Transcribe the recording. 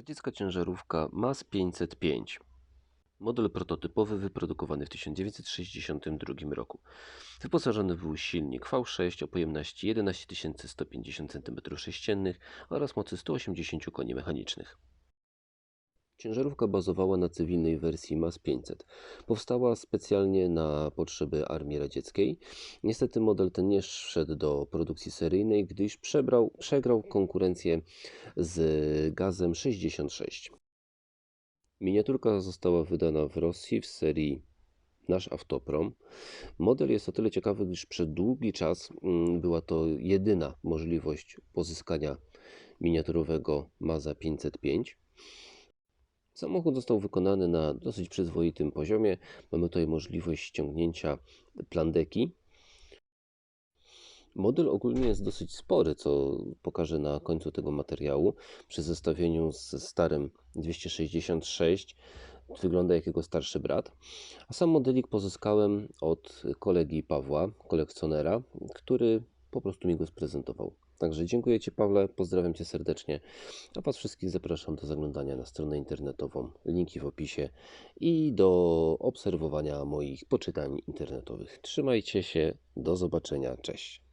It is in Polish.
Radziecka ciężarówka MAZ 505. Model prototypowy wyprodukowany w 1962 roku. Wyposażony był silnik V6 o pojemności 11 150 cm3 oraz mocy 180 koni mechanicznych. Ciężarówka bazowała na cywilnej wersji MAZ 500. Powstała specjalnie na potrzeby armii radzieckiej. Niestety model ten nie wszedł do produkcji seryjnej, gdyż przebrał, przegrał konkurencję z gazem 66. Miniaturka została wydana w Rosji w serii Nasz Autoprom. Model jest o tyle ciekawy, gdyż przez długi czas mm, była to jedyna możliwość pozyskania miniaturowego Maza 505. Samochód został wykonany na dosyć przyzwoitym poziomie. Mamy tutaj możliwość ściągnięcia plandeki. Model ogólnie jest dosyć spory, co pokażę na końcu tego materiału. Przy zestawieniu z starym 266 wygląda jak jego starszy brat. A sam modelik pozyskałem od kolegi Pawła, kolekcjonera, który po prostu mi go sprezentował. Także dziękuję Ci Pawle, pozdrawiam Cię serdecznie, a Was wszystkich zapraszam do zaglądania na stronę internetową, linki w opisie i do obserwowania moich poczytań internetowych. Trzymajcie się, do zobaczenia, cześć.